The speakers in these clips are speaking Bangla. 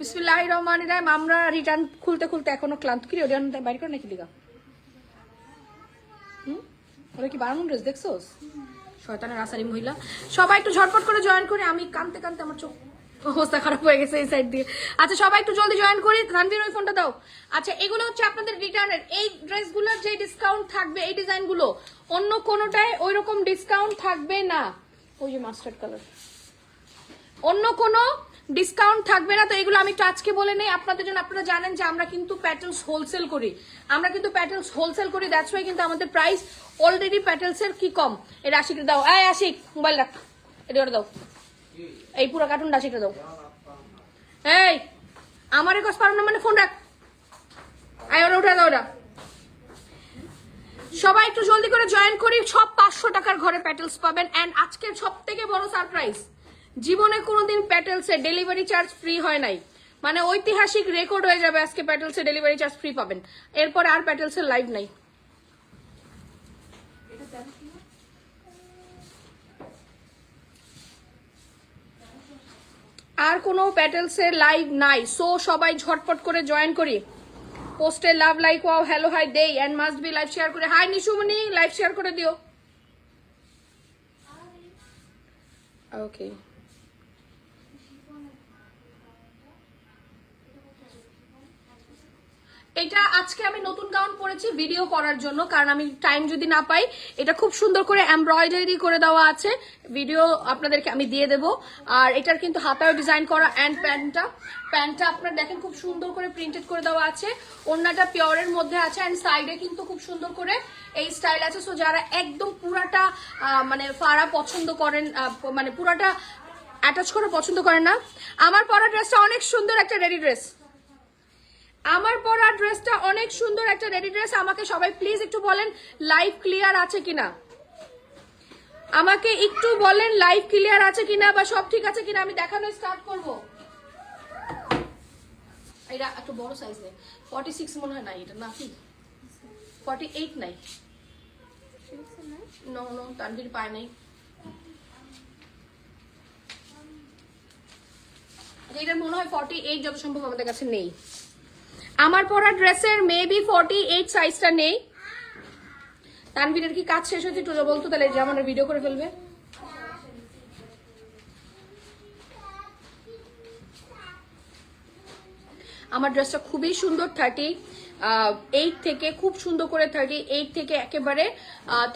বিসমিল্লাহ রহমান রাহিম আমরা রিটার্ন খুলতে খুলতে এখনও ক্লান্ত। কি রিটার্ন বাইর করে নাকি লিগা হুম? ওরা কি বানানো ড্রেস দেখছোস? শয়তানের আসারি মহিলা। সবাই একটু ঝটপট করে জয়েন করে, আমি কানতে কানতে আমার চোখ অবস্থা খারাপ হয়ে গেছে এই সাইড দিয়ে। আচ্ছা সবাই একটু জলদি জয়েন করি। রানবীর, ওই ফোনটা দাও। আচ্ছা এগুলো হচ্ছে আপনাদের রিটার্নের। এই ড্রেসগুলোর যে ডিসকাউন্ট থাকবে, এই ডিজাইনগুলো, অন্য কোনোটায় ওই রকম ডিসকাউন্ট থাকবে না। ওই যে মাস্টার্ড কালার অন্য কোনো ডিসকাউন্ট থাকবে না, তো এগুলো আমি একটু আজকে বলে নেই। আপনাদের জন্য আপনারা জানেন যে আমরা কিন্তু প্যাটেলস হোলসেল করি। আমরা কিন্তু প্যাটেলস হোলসেল করি দ্যাটস ওয়াই কিন্তু আমাদের প্রাইস অলরেডি প্যাটেলস এর কি কম? এটা আশিক দাও। আয় আশিক মোবাইল রাখ এটা দাও। এই পুরো কার্টুনটা আশিকটা দাও। এই, আমার কাছে পারো না মানে ফোন রাখ। আয় ওটা উঠে দাও ওটা। সবাই একটু জলদি করে জয়েন করি। সব পাঁচশো টাকার ঘরে প্যাটেলস পাবেন। এন্ড আজকের সব থেকে বড় সারপ্রাইজ জীবনে কোনোদিন প্যাটেলসে ডেলিভারি চার্জ ফ্রি হয় নাই। মানে ঐতিহাসিক রেকর্ড হয়ে যাবে আজকে প্যাটেলসে ডেলিভারি চার্জ ফ্রি পাবেন। এরপর আর প্যাটেলসের লাইভ নাই। আর কোনো প্যাটেলসের লাইভ নাই। সো সবাই ঝটপট করে জয়েন করি। পোস্টে love like wow hello hi দেই and must be live share করে। হাই নিশুমনি লাইভ শেয়ার করে দিও। ওকে এটা আজকে আমি নতুন গাউন পরেছি ভিডিও করার জন্য, কারণ আমি টাইম যদি না পাই, এটা খুব সুন্দর করে এমব্রয়ডারি করে দেওয়া আছে। ভিডিও আপনাদেরকে আমি দিয়ে দেব। আর এটার কিন্তু হাতায় ডিজাইন করা অ্যান্ড প্যান্টটা। প্যান্টটা আপনারা দেখেন, খুব সুন্দর করে প্রিন্টেড করে দেওয়া আছে। ওড়নাটা পিওরের মধ্যে আছে অ্যান্ড সাইডে কিন্তু খুব সুন্দর করে এই স্টাইল আছে। সো যারা একদম পুরাটা মানে ফাড়া পছন্দ করেন মানে পুরাটা অ্যাটাচ করে পছন্দ করেন না। আমার পরা ড্রেসটা অনেক সুন্দর একটা রেডি ড্রেস আমার পরা ড্রেসটা অনেক সুন্দর একটা রেডি ড্রেস আমাকে সবাই প্লিজ একটু বলেন লাইভ ক্লিয়ার আছে কিনা? আমাকে একটু বলেন লাইভ ক্লিয়ার আছে কিনা বা সব ঠিক আছে কিনা? আমি দেখানো স্টার্ট করব। এটা একটু বড় সাইজ নেই। সিক্স মনে হয় নাই এটা নাকি ফর্টি এইট নাই। নো নো তানভীর পায় নাই। এটার মনে হয় ফর্টি এইট যত সম্ভব আমাদের কাছে নেই। আমার পরা ড্রেসের মেবি ফর্টি এইট সাইজটা নেই। তানভীরের কি কাজ শেষ হয়েছে একটু বলতো, তাহলে যে আমার ভিডিও করে ফেলবে। আমার ড্রেসটা খুবই সুন্দর থার্টি এইট থেকে খুব সুন্দর করে থার্টি এইট থেকে একেবারে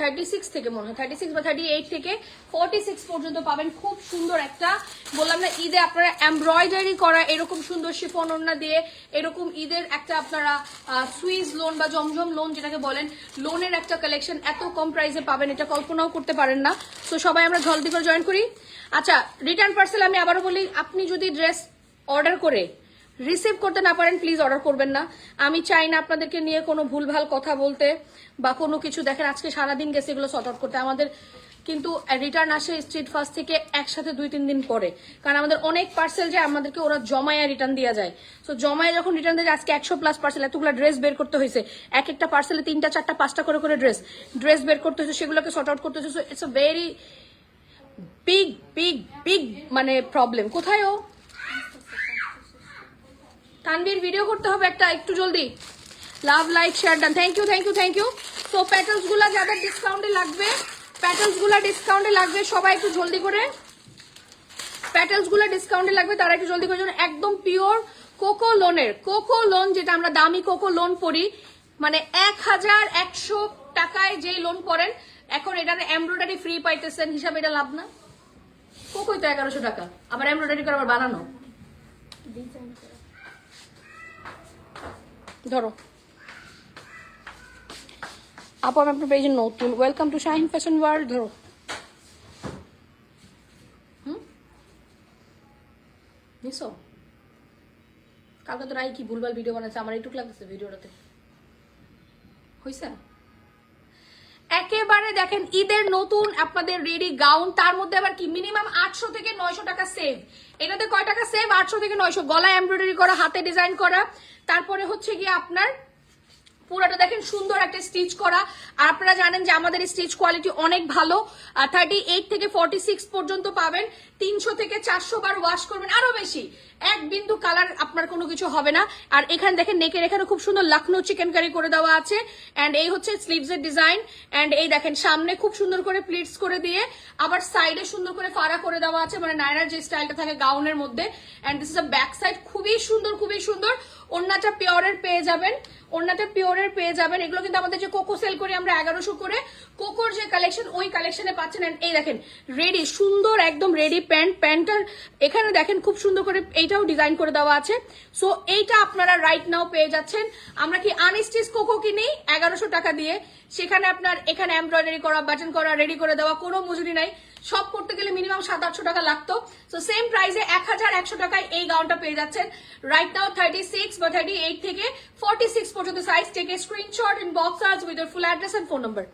থার্টি সিক্স থেকে মনে হয় থার্টি সিক্স বা থার্টি এইট থেকে ফর্টি সিক্স পর্যন্ত পাবেন খুব সুন্দর একটা, বললাম না, ঈদে আপনারা এমব্রয়ডারি করা এরকম সুন্দর শিফন ওড়না দিয়ে, এরকম ঈদের একটা আপনারা সুইজ লোন বা জমজম লোন যেটাকে বলেন লোনের একটা কালেকশন এত কম প্রাইসে পাবেন, এটা কল্পনাও করতে পারেন না। তো সবাই আমরা জলদি করে জয়েন করি। আচ্ছা রিটার্ন পার্সেল আমি আবারও বলি, আপনি যদি ড্রেস অর্ডার করে রিসিভ করতে না পারেন প্লিজ অর্ডার করবেন না। আমি চাই না আপনাদেরকে নিয়ে কোনো ভুলভাল কথা বলতে বা কোনো কিছু দেখেন, আজকে সারাদিন গেছে এগুলো সর্ট আউট করতে। আমাদের কিন্তু রিটার্ন আসে স্ট্রিট ফার্স্ট থেকে একসাথে দুই, তিন দিন পরে। কারণ আমাদের অনেক পার্সেল যে আমাদেরকে ওরা জমায় রিটার্ন দেওয়া যায়। তো জমায় যখন রিটার্ন দেয়, আজকে একশো প্লাস পার্সেল এতগুলো ড্রেস বের করতে হয়েছে। এক একটা পার্সেলে তিনটা, চারটা, পাঁচটা করে করে ড্রেস ড্রেস বের করতে হয়েছে, সেগুলোকে সর্ট আউট করতে হয়েছে। It's a very big big big মানে প্রবলেম কোথায় ও? তানভীর ভিডিও করতে হবে একটা, একটু জলদি। Love like share done thank you thank you thank you তো প্যাটেলসগুলা যাদের ডিসকাউন্টে লাগবে প্যাটেলসগুলা ডিসকাউন্টে লাগবে, সবাই একটু জলদি করে। প্যাটেলসগুলা ডিসকাউন্টে লাগবে, তারা একটু জলদি করে একদম পিওর কোকো লোনের কোকো লোন যেটা আমরা দামি কোকো লোন পড়ি মানে এক হাজার একশো টাকায় যেই লোন করেন এখন এটার এমব্রয়ডারি ফ্রি পাইতেছেন, হিসাবে এটা লাভ না। কোকোই তো এগারোশো টাকা, আবার এমব্রয়ডারি করে আবার বানানো। ধরো। আপু, আমি আপনার পেয়েছেন নতুন। Welcome to Shahin fashion world ধরো। নিছো? কালকে তো রাই কি ভুলভাল ভিডিও বানাচ্ছে আমার এইটুক লাগতেছে ভিডিওটাতে হয়েছে একেবারে দেখেন, ঈদের নতুন আপনাদের রেডি গাউন, তার মধ্যে আবার কি? মিনিমাম আটশো থেকে নয়শো টাকা সেভ এটাতে কয় টাকা সেভ আটশো থেকে নয়শো। গলা এমব্রয়ডারি করা, হাতে ডিজাইন করা। তারপরে হচ্ছে গিয়ে আপনার পুরোটা দেখেন সুন্দর একটা স্টিচ করা। আর আপনারা জানেন যে আমাদের স্টিচ কোয়ালিটি অনেক ভালো। থার্টি এইট থেকে ফর্টি সিক্স পর্যন্ত পাবেন। তিনশো থেকে চারশো বার ওয়াশ করবেন। আরও বেশি। এক বিন্দু কালার আপনার কোনো কিছু হবে না। আর এখানে দেখেন নেকের এখানে খুব সুন্দর লখনৌ চিকেন কারি করে দেওয়া আছে। অ্যান্ড এই হচ্ছে স্লিভস এর ডিজাইন অ্যান্ড এই দেখেন, সামনে খুব সুন্দর করে প্লিটস করে দিয়ে আবার সাইডে সুন্দর করে ফাড়া করে দেওয়া আছে। মানে নায়রার যে স্টাইলটা থাকে গাউনের মধ্যে। And this is a back side খুবই সুন্দর খুবই সুন্দর। ওড়নাটা পিওরের পেয়ে যাবেন। ওড়নাটা পিওরের পেয়ে যাবেন। এগুলো কিন্তু আমাদের যে কোকো সেল করি আমরা এগারোশো করে, কোকোর যে কালেকশন ওই কালেকশনে পাচ্ছেন। এই দেখেন রেডি সুন্দর, একদম রেডি প্যান্ট প্যান্টটার এখানে দেখেন খুব সুন্দর করে এইটাও ডিজাইন করে দেওয়া আছে। সো এইটা আপনারা রাইট নাও পেয়ে যাচ্ছেন। আমরা কি আনস্টিচ কোকো কিনি? এগারোশো টাকা দিয়ে। সেখানে আপনার এখানে এমব্রয়ডারি করা বাটন করা রেডি করে দেওয়া, কোনো মজুরি নাই। সব করতে গেলে মিনিমাম সাত, আটশো টাকা লাগতো। সো সেম প্রাইসে এক হাজার একশো টাকায় এই গাউনটা পেয়ে যাচ্ছেন। রাইট নাও থার্টি সিক্স বা থার্টি এইট থেকে ফর্টি সিক্স পর্যন্ত সাইজ থেকে স্ক্রিনশট ইন বক্স আজ with full address and phone number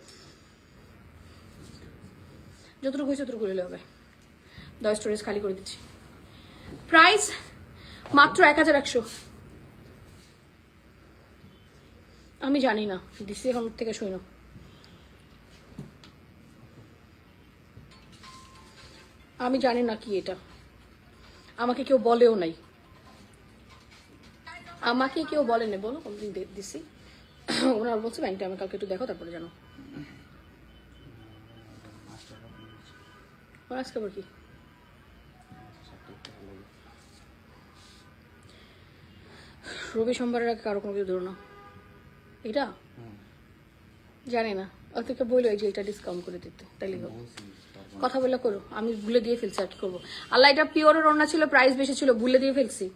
যতটুকু হয়েছে ততটুকু করলে হবে। দশ স্টোরেজ খালি করে দিচ্ছি। প্রাইস মাত্র এক হাজার একশো। আমি জানি না। দিছি এখন থেকে শুই না। আমি জানি না কি এটা। আমাকে কেউ বলেও নাই। আমাকে কেউ বলে না বলো কোনদিন দিছি। ওনারা বলছে ব্যাংকটা আমি কালকে একটু দেখো তারপরে জানো। ওর আজকে আবার কি? রবি সোমবারের আগে কারও কোনো কিছু ধরো না। এটা? জানি না। অতকে বলল এই যে এটা ডিসকাউন্ট করে দিতে তাইলে কথা বলে করো আমি ভুলে দিয়ে ফেলছি আর কি করব। আল্লাহ এটা পিওরের ওড়না ছিল প্রাইস বেশি ছিল ভুলে দিয়ে ফেলছি।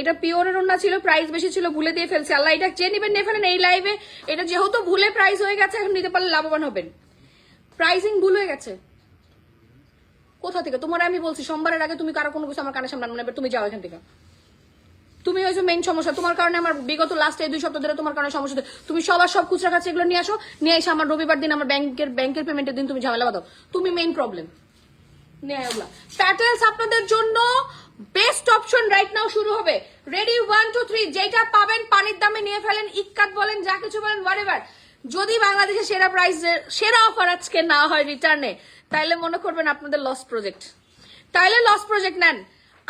এটা পিওরের ওড়না ছিল প্রাইস বেশি ছিল ভুলে দিয়ে ফেলছি। আল্লাহ এটা যে নেবেন নিয়ে ফেলেন এই লাইভে এটা যেহেতু ভুলে প্রাইস হয়ে গেছে এখন নিতে পারলে লাভবান হবেন। প্রাইসিং ভুল হয়ে গেছে। কোথা থেকে? তোমার আমি বলছি সোমবারের আগে তুমি কারও কোনো কিছু আমার কানে সামনে আনবে না, তুমি যাও এখান থেকে। তুমি হয়েছো মেইন সমস্যা, তোমার কারণে আমার বিগত লাস্ট এই দুই সপ্তাহ ধরে তোমার কারণে সমস্যা। তুমি সবার সব খুচরা কাছে এগুলো নিয়ে আসো, নিয়ে এসে আমার রবিবার দিন আমার ব্যাংকের ব্যাংকের পেমেন্টের দিন তুমি ঝামেলা বাদাও তুমি মেইন প্রবলেম প্যাটেলস আপনাদের জন্য বেস্ট অপশন রাইট নাও শুরু হবে। রেডি ওয়ান টু থ্রি যেটা পাবেন পানির দামে নিয়ে ফেলেন, ইক্কাত বলেন, যা কিছু বলেন হোয়াট যদি বাংলাদেশে সেরা প্রাইস সেরা অফার আজকে না হয় রিটার্নে তাইলে মনে করবেন আপনাদের লস প্রজেক্ট তাইলে লস প্রজেক্ট নেন।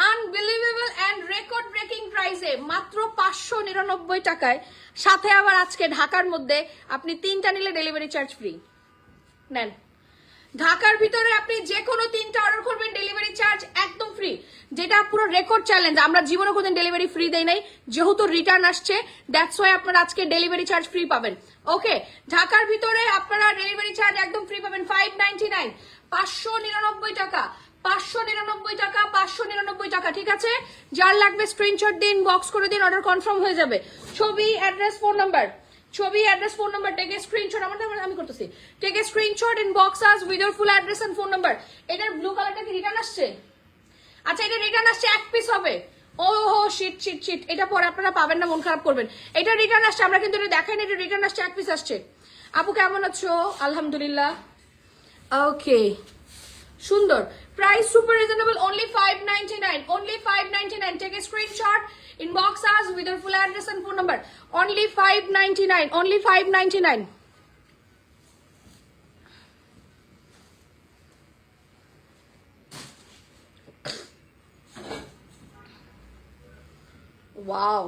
আনবিলিভেবল অ্যান্ড রেকর্ড ব্রেকিং প্রাইসে মাত্র পাঁচশো নিরানব্বই টাকায়। সাথে আবার আজকে ঢাকার মধ্যে আপনি তিনটা নিলে ডেলিভারি চার্জ ফ্রি নেন। ঢাকার ভিতরে আপনি যে কোনো তিনটা অর্ডার করবেন ডেলিভারি চার্জ একদম ফ্রি যেটা পুরো রেকর্ড চ্যালেঞ্জ আমরা জীবনে কোনদিন ডেলিভারি ফ্রি দেই নাই। যেহেতু রিটার্ন আসছে দ্যাটস ওয়াই আপনারা আজকে ডেলিভারি চার্জ ফ্রি পাবেন। ওকে ঢাকার ভিতরে আপনারা ডেলিভারি চার্জ একদম ফ্রি পাবেন ফাইভ নাইনটি নাইন পাঁচশো নিরানব্বই টাকা। পাঁচশো নিরানব্বই টাকা, পাঁচশো নিরানব্বই টাকা, ঠিক আছে? লাগবে স্ক্রিনশট দিন বক্স করে দিন অর্ডার কনফার্ম হয়ে যাবে। ছবি অ্যাড্রেস ফোন ছবি অ্যাড্রেস ফোন নাম্বার স্ক্রিনশট আমার আমি করতেছি। Screenshot box address and phone এটার ব্লু কালারটা কি রিটার্ন আসছে? আচ্ছা এটা রিটার্ন আসছে, এক পিস হবে। ও হো শিট শিট শিট এটা পরে আপনারা পাবেন না, মন খারাপ করবেন। এটা রিটার্ন আসছে, আমরা কিন্তু এটা এটা রিটার্ন আসছে, এক পিস আসছে। আপু, কেমন আছো? আলহামদুলিল্লাহ। ওকে সুন্দর। Price super reasonable only five ninety nine only five ninety nine take a screenshot inbox us with your full address and phone number only five ninety nine only five ninety nine wow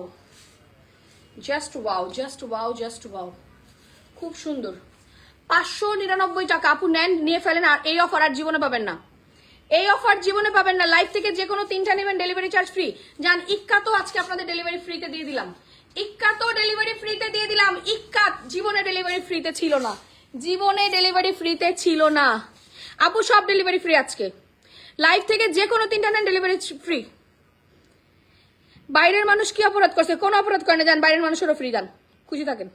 just wow just wow just wow খুব সুন্দর। পাঁচশো নিরানব্বই টাকা আপু নেন, নিয়ে ফেলেন আর এই অফার আর জীবনে পাবেন না। এই অফার জীবনে পাবেন না। লাইফ থেকে যে কোনো তিনটা নেবেন ডেলিভারি চার্জ ফ্রি যান, ইক্কা তো আজকে আপনাদের ডেলিভারি ফ্রিতে দিয়ে দিলাম। ইক্কা তো ডেলিভারি ফ্রিতে দিয়ে দিলাম। ইক্কা জীবনে ডেলিভারি ফ্রিতে ছিল না। জীবনে ডেলিভারি ফ্রিতে ছিল না। আপু, সব ডেলিভারি ফ্রি আজকে। লাইফ থেকে যে কোনো তিনটা নেন ডেলিভারি ফ্রি বাইরের মানুষ কি অপরাধ করছে? কোন অপরাধ করে না। যান, বাইরের মানুষেরও ফ্রি দেন খুশি থাকেন।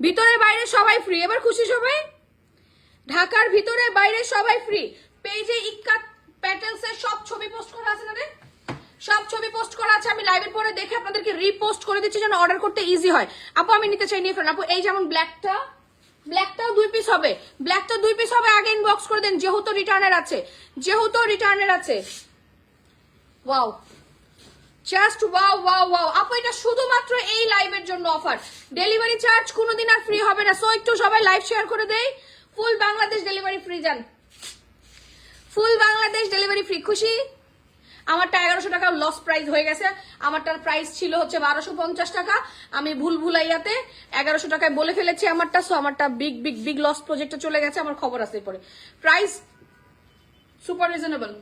ভিতরে বাইরে সবাই ফ্রি এবার খুশি সবাই? ঢাকার ভিতরে বাইরে সবাই ফ্রি পেজে ইক্কাত প্যাটেলস এর সব ছবি পোস্ট করা আছে না রে? সব ছবি পোস্ট করা আছে। আমি লাইভের পরে দেখে আপনাদেরকে রিপোস্ট করে দিচ্ছি যেন অর্ডার করতে ইজি হয়। আপু, আমি নিতে চাই, নিয়ে ফেলেন। আপু, এই যেমন ব্ল্যাকটা ব্ল্যাকটাও দুই পিস হবে। ব্ল্যাকটা দুই পিস হবে। আগে ইনবক্স করে দেন। যেহেতু রিটার্নের আছে। যেহেতু রিটার্নের আছে। Wow just wow wow wow আপু, এটা শুধুমাত্র এই লাইভের জন্য অফার ডেলিভারি চার্জ কোনোদিন আর ফ্রি হবে না। সো একটু সবাই লাইভ শেয়ার করে দেই। ফুল বাংলাদেশ ডেলিভারি ফ্রি যান ফুল বাংলাদেশ ডেলিভারি ফ্রি খুশি? আমারটা এগারোশো টাকা লস প্রাইস হয়ে গেছে। আমারটার প্রাইস ছিল হচ্ছে বারোশো পঞ্চাশ টাকা। আমি ভুল ভুলাইয়াতে এগারোশো টাকায় বলে ফেলেছি আমারটা। সো আমারটা বিগ বিগ বিগ লস প্রজেক্টে চলে গেছে। আমার খবর আছে পরে price super reasonable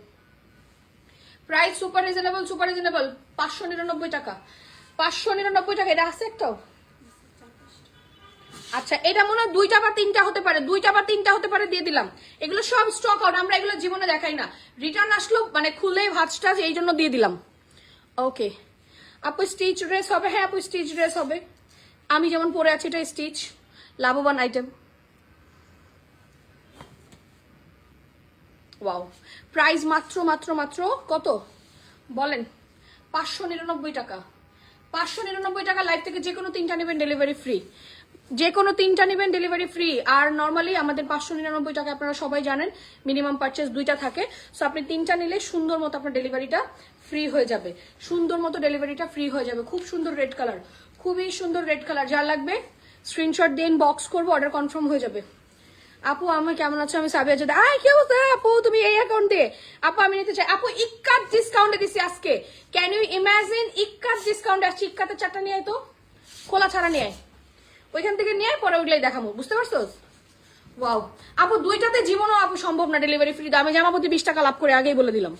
price super reasonable super reasonable পাঁচশো নিরানব্বই টাকা। পাঁচশো নিরানব্বই টাকা, এটা আছে একটাও? আচ্ছা এটা মনে হয় দুইটা বা তিনটা হতে পারে, দুইটা বা তিনটা হতে পারে, দিয়ে দিলাম। এগুলো সব স্টক আউট আমরা এগুলো জীবনে দেখাই না। রিটার্ন আসলো মানে খুলে ভাজটা এই জন্য দিয়ে দিলাম। ওকে আপু স্টিচ ড্রেস হবে? হ্যাঁ আপু স্টিচ ড্রেস হবে। আমি যেমন পরে আছি এটা স্টিচ লাভবান আইটেম ওয়াও প্রাইস মাত্র মাত্র মাত্র কত? বলেন। পাঁচশো নিরানব্বই টাকা। পাঁচশো নিরানব্বই টাকা লাইভ থেকে যে কোনো তিনটা নেবেন ডেলিভারি ফ্রি যে কোনো তিনটা নেবেন ডেলিভারি ফ্রি আর নর্মালি আমাদের পাঁচশো নিরানব্বই টাকা আপনারা সবাই জানেন মিনিমাম পারচেস দুইটা থাকে। সো আপনি তিনটা নিলে সুন্দর মতো আপনার ডেলিভারিটা ফ্রি হয়ে যাবে। সুন্দর মতো ডেলিভারিটা ফ্রি হয়ে যাবে। খুব সুন্দর রেড কালার খুবই সুন্দর রেড কালার যা লাগবে স্ক্রিনশট দিন বক্স করব অর্ডার কনফার্ম হয়ে যাবে। আপু আমি কেমন আছো? আমি সাবিয়া যদি আয়, কি অবস্থা? আপু, তুমি এই অ্যাকাউন্টে আপু, আমি নিতে চাই আপু ইক্কাত ডিসকাউন্টে দিছি আজকে। Can you imagine ikat discount আসছে? ইক্কাতের চারটা নিয়ে তো। খোলা ছাড়া নিয়ে ওইখান থেকে নিয়ে পরে ওইগুলাই দেখাবো। বুঝতে পারছ? ওয়াও আপু, দুইটাতে জীবনও আপু সম্ভব না ডেলিভারি ফ্রি আমি জামা প্রতি বিশ টাকা লাভ করে আগেই বলে দিলাম।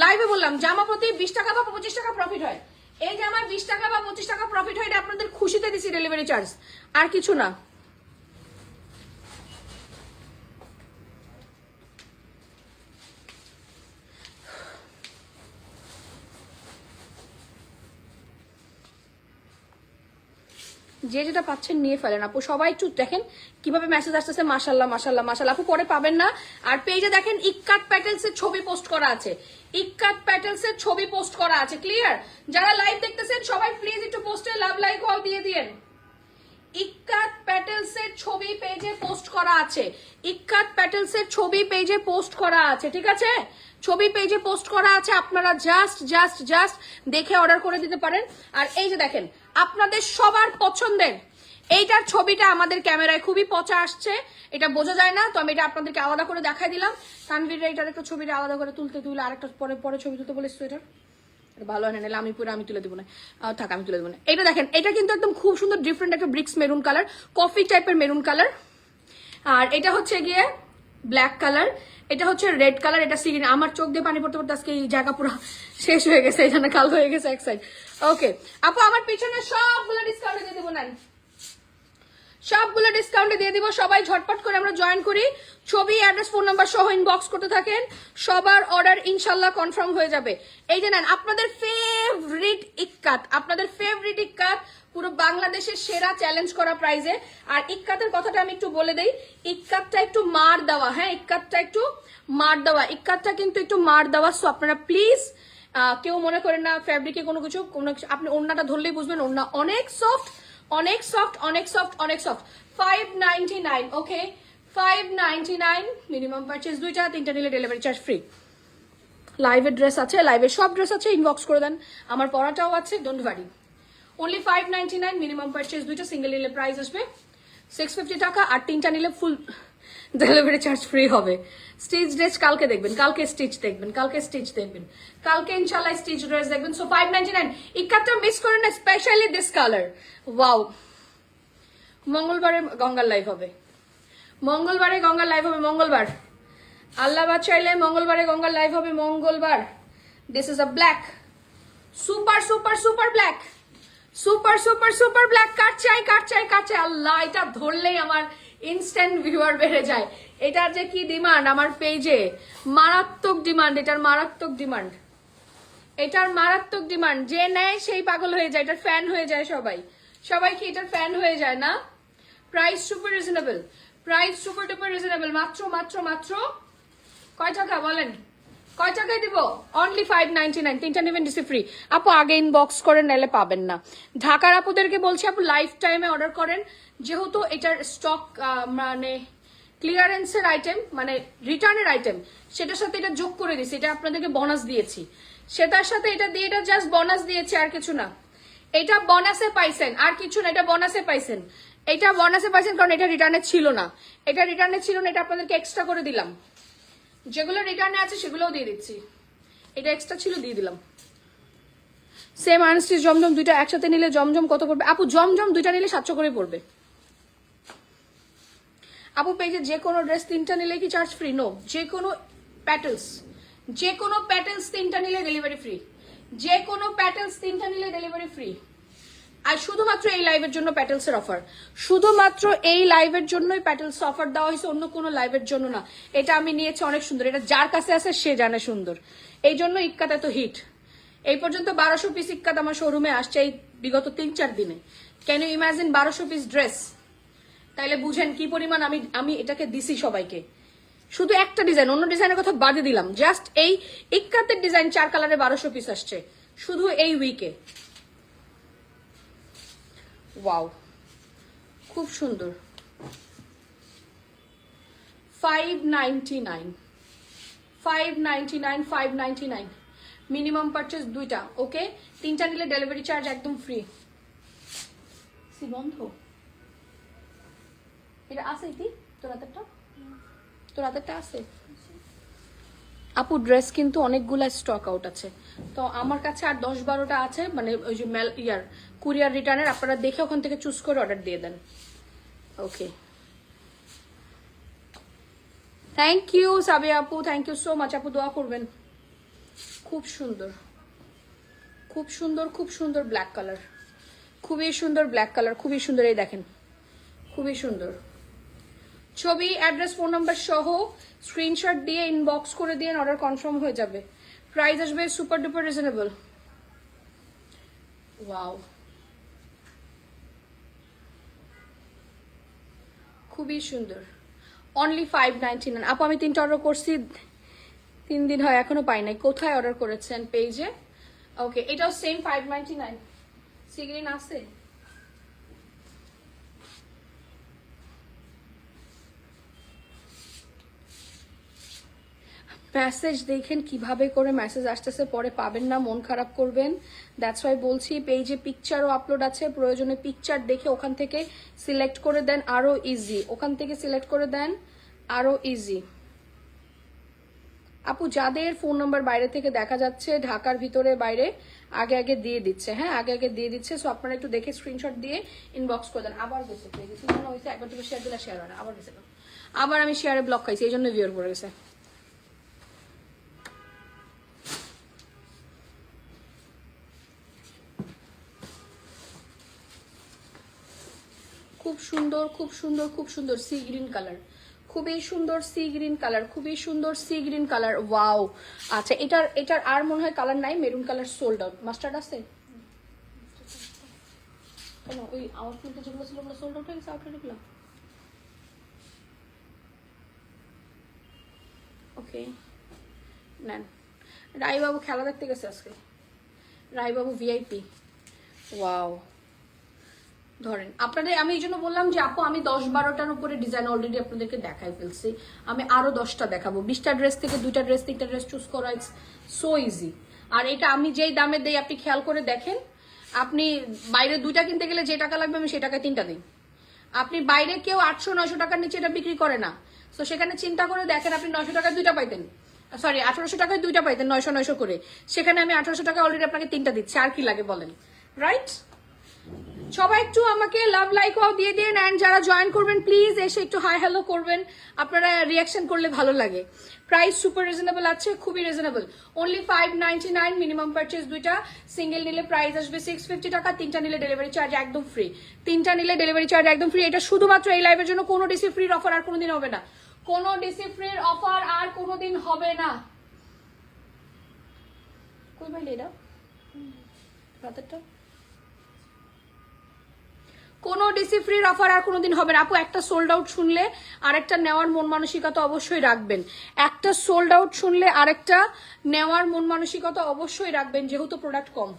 লাইভে বললাম জামা প্রতি বিশ টাকা বা পঁচিশ টাকা প্রফিট হয়। এই যে আমার বিশ টাকা বা পঁচিশ টাকা প্রফিট হয়, এটা আপনাদের খুশিতে দিছি ডেলিভারি চার্জ আর কিছু না। যে যেটা পাচ্ছেন নিয়ে ফেলেন আপু। সবাই একটু দেখেন কীভাবে মেসেজ আসতেছে। মাসাল্লাহ মাসাল্লাহ মাসাল্লাহ আপু পরে পাবেন না। আর পেজে দেখেন ইক্কাত প্যাটেলস এর ছবি পোস্ট করা আছে। ইক্কাত প্যাটেলস এর ছবি পোস্ট করা আছে। ক্লিয়ার যারা লাইভ দেখতেছেন, সবাই প্লিজ একটু পোস্টে লাভ লাইক অল দিয়ে দিয়েন। ইক্কাত প্যাটেলস এর ছবি পেজে পোস্ট করা আছে। ইক্কাত প্যাটেলস এর ছবি পেজে পোস্ট করা আছে। ঠিক আছে? ছবি পেজে পোস্ট করা আছে। আপনারা জাস্ট জাস্ট জাস্ট দেখে অর্ডার করে দিতে পারেন। আর এই যে দেখেন আপনাদের সবার পছন্দের। এইটার ছবিটা আমাদের ক্যামেরায় খুবই পচা আসছে। এটা বোঝা যায় না, তো আমি এটা আপনাদেরকে আলাদা করে দেখাই দিলাম। তানভীর এটার একটা ছবিটা আলাদা করে তুলতে তুলে আরেকটা পরে পরে ছবি তুলতে বলেছি এটা। ভালো হয় না আমি পুরো আমি তুলে দেবো না। থাক, আমি তুলে দেবো না। এটা দেখেন, এটা কিন্তু একদম খুব সুন্দর ডিফারেন্ট একটা ব্রিক্স মেরুন কালার কফি টাইপের মেরুন কালার আর এটা হচ্ছে গিয়ে ব্ল্যাক কালার এটা হচ্ছে রেড কালার এটা সিগিন আমার চোখ দিয়ে পানি পড়তে পড়তে আজকে এই জায়গা পুরো শেষ হয়ে গেছে, এই এখানে কালো হয়ে গেছে এক সাইড ওকে আপু, আমার পিছনে সবগুলো ডিসকাউন্টে দিয়ে দেবো না সবগুলো ডিসকাউন্টে দিয়ে দিব, সবাই ঝটপট করে আমরা জয়েন করি। ছবি অ্যাড্রেস ফোন নাম্বার সহ ইনবক্স করতে থাকেন। সবার অর্ডার ইনশাল্লাহ কনফার্ম হয়ে যাবে। এই যে নেন, আপনাদের ফেভারিট ইক্কাত, আপনাদের ফেভারিট ইক্কাত পুরো বাংলাদেশের সেরা চ্যালেঞ্জ করা প্রাইজে আর ইক্কাতের কথাটা আমি একটু বলে দেই, ইক্কাতটা একটু মার দেওয়া হ্যাঁ ইক্কাতটা একটু মার দেওয়া, ইক্কাতটা কিন্তু একটু মার দেওয়া। সো আপনারা প্লিজ কেউ মনে করেন না ফ্যাব্রিকে কোনো কিছু কোনো কিছু, আপনি ওড়নাটা ধরলেই বুঝবেন ওড়না অনেক সফট অনেক সফট অনেক সফট অনেক soft five ninety nine okay five ninety nine minimum purchase দুইটা, তিনটা নিলে ডেলিভারি চার্জ ফ্রি লাইভের ড্রেস আছে লাইভের সব ড্রেস আছে ইনবক্স করে দেন। আমার পড়াটাও আছে don't worry only five ninety nine minimum purchase দুইটা সিঙ্গেল নিলে প্রাইস আসবে। সিক্স ফিফটি টাকা, আর তিনটা নিলে ফুল ডেলিভারি চার্জ ফ্রি হবে। স্টিচ ড্রেস কালকে দেখবেন, কালকে স্টিচ দেখবেন, কালকে স্টিচ দেখবেন। কালকে ইনশাল্লাহ স্টিচ ড্রেস দেখবেন। সো ফাইভ নাইনটি নাইন ইকাতটা মিস করেন না স্পেশালি দিস কালার ওয়াও মঙ্গলবারে গঙ্গার লাইভ হবে। মঙ্গলবারে গঙ্গার লাইভ হবে মঙ্গলবার। আল্লাহবাদ চাইলে মঙ্গলবারে গঙ্গার লাইভ হবে মঙ্গলবার। This is a black super super super black super super super black cut চাই কাট চাই কাট চাই? আল্লাহ, এটা ধরলেই আমার ইনস্ট্যান্ট ভিউয়ার বেড়ে যায়। এটার যে কি ডিমান্ড আমার পেজে মারাত্মক ডিমান্ড এটার মারাত্মক ডিমান্ড এটার মারাত্মক ডিমান্ড যে নেয় সেই পাগল হয়ে যায়, এটার ফ্যান হয়ে যায় সবাই। সবাই কি এটার ফ্যান হয়ে যায় না? Price super reasonable price super duper reasonable মাত্র মাত্র মাত্র কয় টাকা বলেন? কয় টাকায় দিব? অনলি ফাইভ নাইনটি নাইন তিনটা নেবেন ডিসি ফ্রি আপু, আগে ইনবক্স করে নিলে পাবেন না। ঢাকার আপুদেরকে বলছি, আপু লাইফ টাইমে অর্ডার করেন। যেহেতু এটার স্টক মানে ক্লিয়ারেন্সের আইটেম মানে রিটার্নের আইটেম সেটার সাথে এটা যোগ করে দিয়েছি। এটা আপনাদেরকে বোনাস দিয়েছি। সেটার সাথে এটা দিয়ে এটা জাস্ট বোনাস দিয়েছি, আর কিছু না। এটা বোনাসে পাইছেন, আর কিছু না, এটা বোনাসে পাইছেন। এটা বোনাসে পাইছেন, কারণ এটা রিটার্নে ছিল না। এটা রিটার্নে ছিল না, এটা আপনাদেরকে এক্সট্রা করে দিলাম। যেগুলো রিটার্নে আছে সেগুলোও দিয়ে দিচ্ছি। এটা এক্সট্রা ছিল, দিয়ে দিলাম। সেম আনস্টিচ জমজম দুইটা একসাথে নিলে জমজম কত পড়বে? আপু, জমজম দুইটা নিলে সাতশো করে পড়বে। আপু পেজে যে কোনো ড্রেস তিনটা নিলে কি চার্জ ফ্রি নো যে কোনো প্যাটেলস যে কোনো প্যাটেলস তিনটা নিলে ডেলিভারি ফ্রি যে কোনো প্যাটেলস তিনটা নিলে ডেলিভারি ফ্রি আর শুধুমাত্র এই লাইভের জন্য প্যাটেলস এর অফার শুধুমাত্র এই লাইভের জন্যই প্যাটেলস অফার দেওয়া হয়েছে, অন্য কোনো লাইভের জন্য না। এটা আমি নিয়েছি অনেক সুন্দর। এটা যার কাছে আছে, সে জানে সুন্দর। এই জন্য ইক্কাত এত হিট এই পর্যন্ত বারোশো পিস ইক্কাত আমার শোরুমে আসছে এই বিগত তিন, চার দিনে। ক্যান ইউ ইমাজিন বারোশো পিস ড্রেস তাইলে বুঝেন কি পরিমাণ আমি আমি এটাকে দিছি সবাইকে। শুধু একটা ডিজাইন অন্য ডিজাইনের কথা বাদে দিলাম। জাস্ট এই ইক্কাতের ডিজাইন চার কালারে বারোশো পিস আসছে। শুধু এই উইকে ওয়াও খুব সুন্দর। Five ninety nine five ninety nine five ninety nine minimum purchase দুইটা ওকে তিনটা নিলে ডেলিভারি চার্জ একদম ফ্রি সি বন্ধ? এটা আছে কি? তোর হাতেরটা? তোর হাতেরটা আছে? আপু ড্রেস কিন্তু অনেকগুলা স্টক আউট আছে। তো আমার কাছে আর দশ বারোটা আছে মানে ওই যে মেল ইয়ার কুরিয়ার রিটার্নের আপনারা দেখে ওখান থেকে চুজ করে অর্ডার দিয়ে দেন। ওকে থ্যাংক ইউ সাবে আপু থ্যাংক ইউ সো মাচ আপু, দোয়া করবেন। খুব সুন্দর। খুব সুন্দর খুব সুন্দর ব্ল্যাক কালার খুবই সুন্দর ব্ল্যাক কালার খুবই সুন্দর এই দেখেন। খুবই সুন্দর। ছবি অ্যাড্রেস ফোন নাম্বার সহ স্ক্রিনশট দিয়ে ইনবক্স করে দিয়ে অর্ডার কনফার্ম হয়ে যাবে। প্রাইস আসবে সুপার ডুপার রিজনেবল ওয়াও খুবই সুন্দর। অনলি ফাইভ নাইনটি নাইন আপু, আমি তিনটা অর্ডার করছি, তিন দিন হয়, এখনও পাই নাই। কোথায় অর্ডার করেছেন? পেজে ওকে এটাও same five ninety nine sea green আছে? মেসেজ দেখেন কীভাবে করে মেসেজ আসতেছে, পরে পাবেন না, মন খারাপ করবেন। দ্যাটস ওয়াই বলছি পেজে পিকচারও আপলোড আছে, প্রয়োজনে পিকচার দেখে ওখান থেকে সিলেক্ট করে দেন, আরও ইজি ওখান থেকে সিলেক্ট করে দেন, আরও ইজি আপু, যাদের ফোন নাম্বার বাইরে থেকে দেখা যাচ্ছে, ঢাকার ভিতরে, বাইরে, আগে আগে দিয়ে দিচ্ছে। হ্যাঁ আগে আগে দিয়ে দিচ্ছে সো আপনারা একটু দেখে স্ক্রিনশট দিয়ে ইনবক্স করে দেন। আবার গেছে একবার শেয়ার দিলে শেয়ার হয় না। আবার গেছে। আবার আমি শেয়ারে ব্লক খাইছি, এই জন্য ভিউর পড়ে গেছে। খুব সুন্দর খুব সুন্দর খুব সুন্দর সি গ্রিন কালার খুবই সুন্দর সি গ্রিন কালার খুবই সুন্দর সি গ্রিন কালার ওয়াও আচ্ছা এটার এটার আর মনে হয় কালার নাই maroon colour sold out mustard আছে? কেন, ওই যেগুলো ছিল সোল্ড ওকে রায়বাবু খেলা দেখতে গেছে আজকে। রায়বাবু ভিআইপি ওয়াও ধরেন, আপনাদের, আমি এই জন্য বললাম যে আপু, আমি দশ বারোটার উপরে ডিজাইন অলরেডি আপনাদেরকে দেখাই ফেলছি। আমি আরও দশটা দেখাবো। বিশটা ড্রেস থেকে দুইটা ড্রেস তিনটা ড্রেস চুজ করা ইটস সো ইজি আর এটা আমি যেই দামে দেই, আপনি খেয়াল করে দেখেন, আপনি বাইরে দুইটা কিনতে গেলে যে টাকা লাগবে, আমি সে টাকায় তিনটা দিই। আপনি বাইরে কেউ আটশো নশো টাকার নিচে এটা বিক্রি করে না। তো সেখানে চিন্তা করে দেখেন, আপনি নশো টাকায় দুইটা পাইতেন। সরি আঠারোশো টাকায় দুইটা পাইতেন, নয়শো নয়শো করে। সেখানে আমি আঠারোশো টাকা অলরেডি আপনাকে তিনটা দিচ্ছি। আর কি লাগে বলেন? রাইট সবাই একটু আমাকে লাভ লাইক দিয়ে দিন অ্যান্ড যারা জয়েন করবেন প্লিজ এসে একটু হাই হ্যালো করবেন। আপনারা রিয়াকশন করলে ভালো লাগে। প্রাইস সুপার রিজনেবল আছে, খুবই reasonable only five ninety nine minimum purchase দুইটা। সিঙ্গেল নিলে প্রাইস আসবে সিক্স ফিফটি টাকা, তিনটা নিলে ডেলিভারি চার্জ একদম ফ্রি তিনটা নিলে ডেলিভারি চার্জ একদম ফ্রি এটা শুধুমাত্র এই লাইভের জন্য কোনো ডিসি ফ্রির অফার আর কোনোদিন হবে না। কোনো ডিসি ফ্রির অফার আর কোনোদিন হবে না। কই ভাই এটা রাতেরটা কোনো ডিসি ফ্রির অফার আর কোনোদিন হবে না। আপু, একটা সোল্ড আউট শুনলে আরেকটা নেওয়ার মন মানসিকতা অবশ্যই রাখবেন। একটা সোল্ড আউট শুনলে আরেকটা নেওয়ার মন মানসিকতা অবশ্যই রাখবেন, যেহেতু প্রোডাক্ট কম।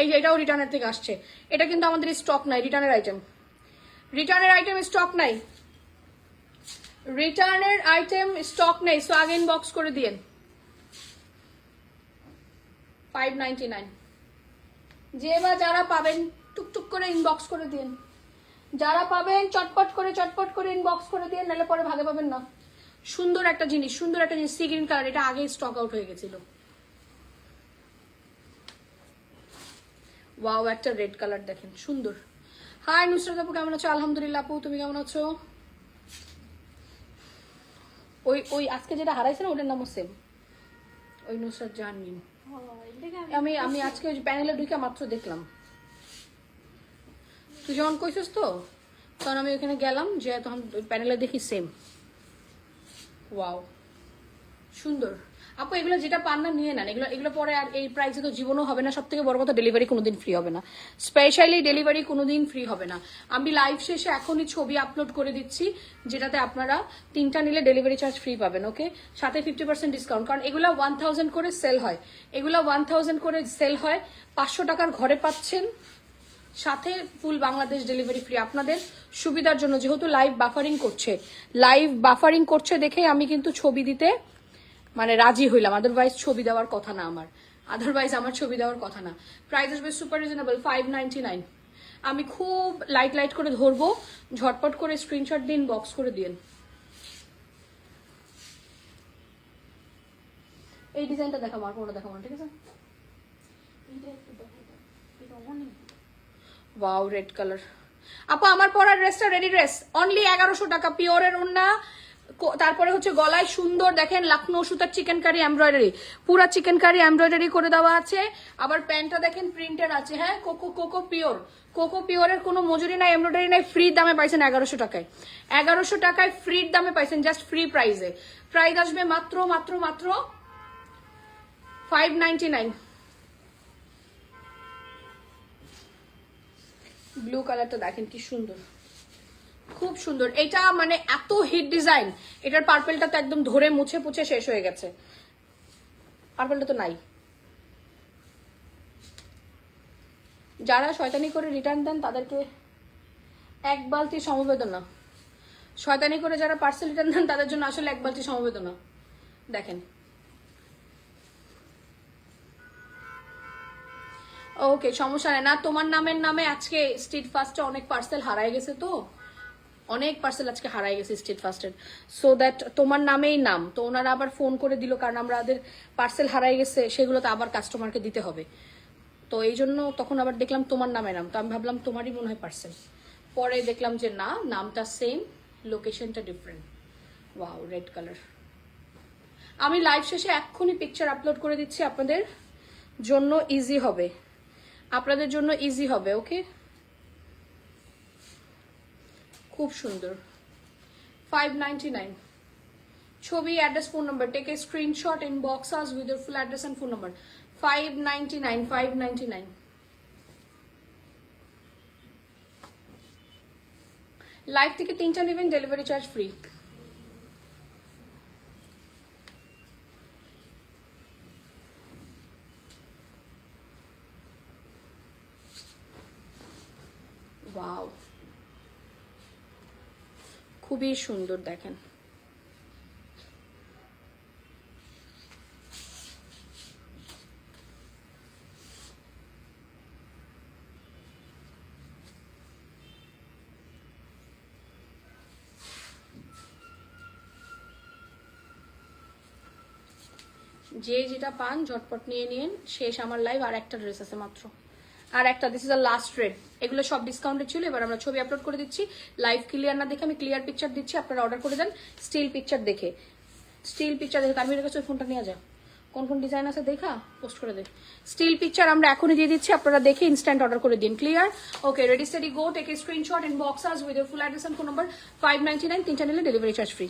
এই এটাও রিটার্নের থেকে আসছে। এটা কিন্তু আমাদের স্টক নাই রিটার্নের আইটেম রিটার্নের আইটেম স্টক নাই। রিটার্নের আইটেম স্টক নেই সো আগে ইনবক্স করে দিয়েন। ফাইভ নাইনটি নাইন যে বা যারা পাবেন টুকটুক করে ইনবক্স করে দিন। যারা পাবেন চটপট করে চটপট করে ইনবক্স করে দিন নাহলে পরে ভাগে পাবেন না। সুন্দর একটা জিনিস সুন্দর একটা জিনিস সি গ্রিন কালার এটা আগে স্টক আউট হয়ে গেছিল। ওয়াও একটা রেড কালার দেখেন সুন্দর। হাই নুসরাত আপু কেমন আছো? আলহামদুলিল্লাহ আপু তুমি কেমন আছো? ওই ওই আজকে যেটা হারাইছে না ওটার নামও সেম ওই নুসরাত জাহান আমি আমি আজকে ওই প্যানেলে ঢুকে মাত্র দেখলাম। তুই যখন কইছিস তো, তখন আমি ওখানে গেলাম যে তখন প্যানেলে দেখি সেম ওয়াও সুন্দর। আপু, এগুলো যেটা পান না, নিয়ে নেন। এগুলো এগুলো পরে আর এই প্রাইসে তো জীবনও হবে না সব থেকে বড় কথা ডেলিভারি কোনোদিন ফ্রি হবে না। স্পেশালি ডেলিভারি কোনোদিন ফ্রি হবে না। আমি লাইভ শেষে এখনই ছবি আপলোড করে দিচ্ছি, যেটাতে আপনারা তিনটা নিলে ডেলিভারি চার্জ ফ্রি পাবেন ওকে সাথে ফিফটি পার্সেন্ট ডিসকাউন্ট কারণ এগুলো ওয়ান থাউজেন্ড করে সেল হয়। এগুলো ওয়ান থাউজেন্ড করে সেল হয়। পাঁচশো টাকার ঘরে পাচ্ছেন। সাথে ফুল বাংলাদেশ ডেলিভারি ফ্রি আপনাদের সুবিধার জন্য যেহেতু লাইভ বাফারিং করছে। লাইভ বাফারিং করছে দেখে আমি কিন্তু ছবি দিতে মানে রাজি হইলাম। আদারওয়াইজ ছবি দেওয়ার কথা না আমার। আদারওয়াইজ আমার ছবি দেওয়ার কথা না। প্রাইস আসবে super reasonable five ninety nine আমি খুব লাইট লাইট করে ধরবো। ঝটপট করে স্ক্রিনশট দিন বক্স করে দিন। এই ডিজাইনটা দেখাবো, আর কোনটা দেখাবো ঠিক আছে? ওয়াও রেড কালার আপা, আমার পরার ড্রেসটা রেডি ড্রেস অনলি এগারোশো টাকা পিওরের ওন্না তারপরে হচ্ছে গলায় সুন্দর, দেখেন, লাখনৌ সুতার চিকেন কারি এমব্রয়ডারি পুরা চিকেন কারি এমব্রয়ডারি করে দেওয়া আছে। আবার প্যান্টটা দেখেন প্রিন্টের আছে হ্যাঁ কোকো কোকো পিওর কোকো পিওরের কোনো মজুরি নাই এমব্রয়ডারি নাই ফ্রি দামে পাইছেন এগারোশো টাকায়। এগারোশো টাকায় ফ্রির দামে পাইছেন জাস্ট ফ্রি প্রাইসে প্রাইস আসবে মাত্র মাত্র মাত্র ফাইভ নাইনটি নাইন ব্লু কালারটা দেখেন, কি সুন্দর। খুব সুন্দর। এটা মানে এত হিট ডিজাইন এটার পার্পেলটা তো একদম ধরে মুছে পুছে শেষ হয়ে গেছে। পার্পেলটা তো নাই। যারা শয়তানি করে রিটার্ন দেন, তাদেরকে এক বালতি সমবেদনা। শয়তানি করে যারা পার্সেল রিটার্ন দেন, তাদের জন্য আসলে এক বালতি সমবেদনা। দেখেন। ওকে সমস্যা নেই। না, তোমার নামের নামে আজকে স্ট্রিট ফাস্টে অনেক পার্সেল হারাই গেছে তো। অনেক পার্সেল আজকে হারাই গেছে স্ট্রিট ফাস্টের সো দ্যাট তোমার নামেই নাম। তো ওনারা আবার ফোন করে দিল, কারণ আমাদের পার্সেল হারাই গেছে, সেগুলো তো আবার কাস্টমারকে দিতে হবে। তো এই জন্য তখন আবার দেখলাম তোমার নামে নাম। তো আমি ভাবলাম তোমারই মনে হয় পার্সেল পরে দেখলাম যে না, নামটা সেম লোকেশনটা ডিফারেন্ট ওয়াও রেড কালার আমি লাইভ শেষে এক্ষুনি পিকচার আপলোড করে দিচ্ছি আপনাদের জন্য ইজি হবে। আপনাদের জন্য ইজি হবে ওকে খুব সুন্দর। ফাইভ ছবি address phone number take a screenshot inbox us with your full address and phone number five ninety nine five ninety nine live থেকে তিনটা নেবেন ডেলিভারি চার্জ ফ্রি ওয়াও খুবই সুন্দর দেখেন। যে যেটা পান, ঝটপট নিয়ে নিন। শেষ আমার লাইভ আর একটা ড্রেস আছে মাত্র। আর একটা this is a last rate এগুলো সব ডিসকাউন্টে ছিল, এবার আমরা ছবি আপলোড করে দিচ্ছি। লাইভ ক্লিয়ার না দেখে আমি ক্লিয়ার পিকচার দিচ্ছি, আপনারা অর্ডার করে দেন স্টিল পিকচার দেখে। স্টিল পিকচার দেখে তার কাছে ফোনটা নিয়ে যা কোন কোন ডিজাইন আছে দেখা? পোস্ট করে দে স্টিল পিকচার আমরা এখনই দিয়ে দিচ্ছি, আপনারা দেখে ইনস্ট্যান্ট অর্ডার করে দিন। Clear okay ready steady go take a screenshot in box us with full address phone number five ninety nine তিনটা নিলে ডেলিভারি চার্জ ফ্রি